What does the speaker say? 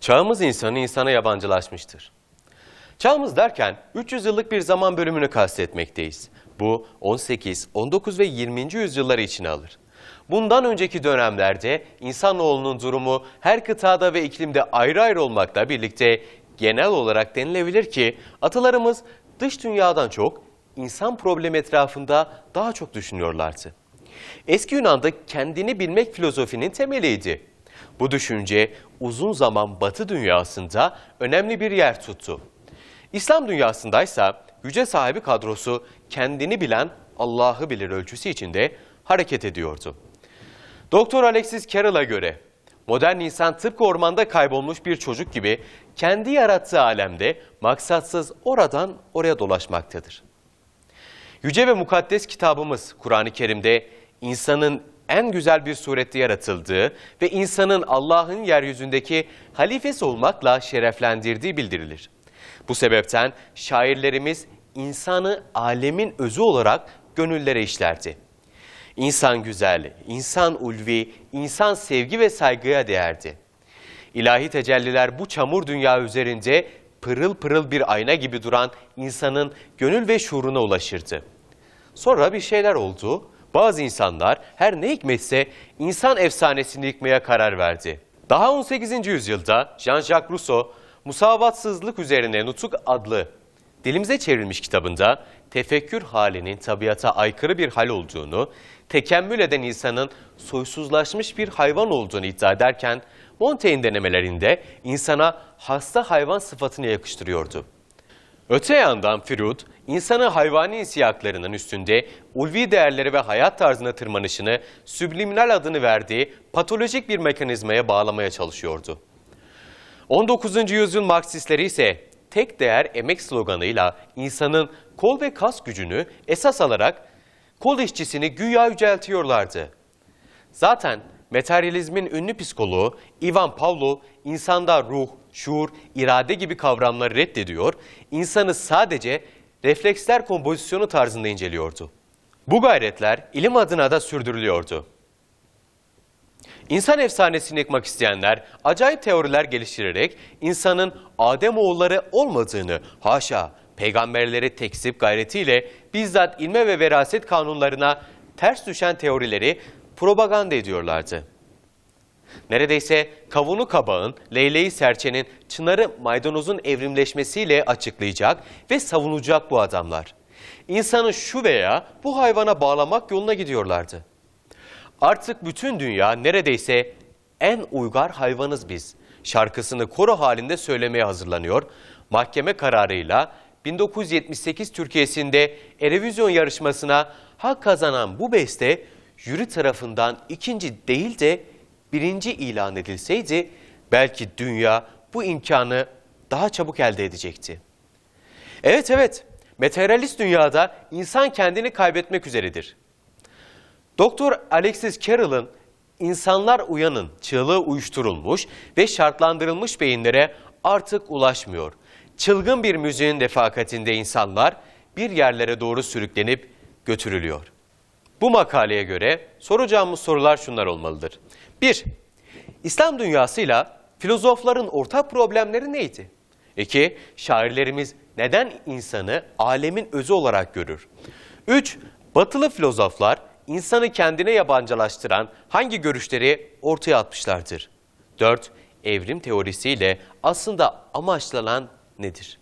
Çağımız insanı insana yabancılaşmıştır. Çağımız derken 300 yıllık bir zaman bölümünü kastetmekteyiz. Bu 18, 19 ve 20. yüzyılları içine alır. Bundan önceki dönemlerde insanoğlunun durumu her kıtada ve iklimde ayrı ayrı olmakla birlikte genel olarak denilebilir ki atalarımız dış dünyadan çok insan problemi etrafında daha çok düşünüyorlardı. Eski Yunan'da kendini bilmek filozofinin temeliydi. Bu düşünce uzun zaman Batı dünyasında önemli bir yer tuttu. İslam dünyasındaysa güce sahibi kadrosu kendini bilen Allah'ı bilir ölçüsü içinde hareket ediyordu. Doktor Alexis Carroll'a göre modern insan tıpkı ormanda kaybolmuş bir çocuk gibi kendi yarattığı alemde maksatsız oradan oraya dolaşmaktadır. Yüce ve mukaddes kitabımız Kur'an-ı Kerim'de insanın en güzel bir surette yaratıldığı ve insanın Allah'ın yeryüzündeki halifesi olmakla şereflendirdiği bildirilir. Bu sebepten şairlerimiz insanı alemin özü olarak gönüllere işlerdi. İnsan güzel, insan ulvi, insan sevgi ve saygıya değerdi. İlahi tecelliler bu çamur dünya üzerinde pırıl pırıl bir ayna gibi duran insanın gönül ve şuuruna ulaşırdı. Sonra bir şeyler oldu. Bazı insanlar her ne hikmetse insan efsanesini yıkmaya karar verdi. Daha 18. yüzyılda Jean-Jacques Rousseau Musavatsızlık üzerine Nutuk adlı dilimize çevrilmiş kitabında tefekkür halinin tabiata aykırı bir hal olduğunu, tekemmül eden insanın soysuzlaşmış bir hayvan olduğunu iddia ederken Montaigne denemelerinde insana hasta hayvan sıfatını yakıştırıyordu. Öte yandan Firut, insanı hayvani insiyaklarının üstünde ulvi değerleri ve hayat tarzına tırmanışını sübliminal adını verdiği patolojik bir mekanizmaya bağlamaya çalışıyordu. 19. yüzyıl Marksistleri ise tek değer emek sloganıyla insanın kol ve kas gücünü esas alarak kol işçisini güya yüceltiyorlardı. Zaten materyalizmin ünlü psikoloğu Ivan Pavlov insanda ruh, şuur, irade gibi kavramları reddediyor, insanı sadece refleksler kompozisyonu tarzında inceliyordu. Bu gayretler ilim adına da sürdürülüyordu. İnsan efsanesini yıkmak isteyenler acayip teoriler geliştirerek insanın Adem oğulları olmadığını haşa peygamberleri tekzip gayretiyle bizzat ilme ve veraset kanunlarına ters düşen teorileri propaganda ediyorlardı. Neredeyse kavunu kabağın, leyleği serçenin, çınarı maydanozun evrimleşmesiyle açıklayacak ve savunacak bu adamlar. İnsanı şu veya bu hayvana bağlamak yoluna gidiyorlardı. Artık bütün dünya neredeyse en uygar hayvanız biz şarkısını koro halinde söylemeye hazırlanıyor. Mahkeme kararıyla 1978 Türkiye'sinde Erevizyon yarışmasına hak kazanan bu beste jüri tarafından ikinci değil de birinci ilan edilseydi belki dünya bu imkanı daha çabuk elde edecekti. Evet evet, materyalist dünyada insan kendini kaybetmek üzeredir. Doktor Alexis Carroll'ın insanlar uyanın çığlığı uyuşturulmuş ve şartlandırılmış beyinlere artık ulaşmıyor. Çılgın bir müziğin refakatinde insanlar bir yerlere doğru sürüklenip götürülüyor. Bu makaleye göre soracağımız sorular şunlar olmalıdır. 1. İslam dünyasıyla filozofların ortak problemleri neydi? 2. Şairlerimiz neden insanı alemin özü olarak görür? 3. Batılı filozoflar insanı kendine yabancılaştıran hangi görüşleri ortaya atmışlardır? 4. Evrim teorisiyle aslında amaçlanan nedir?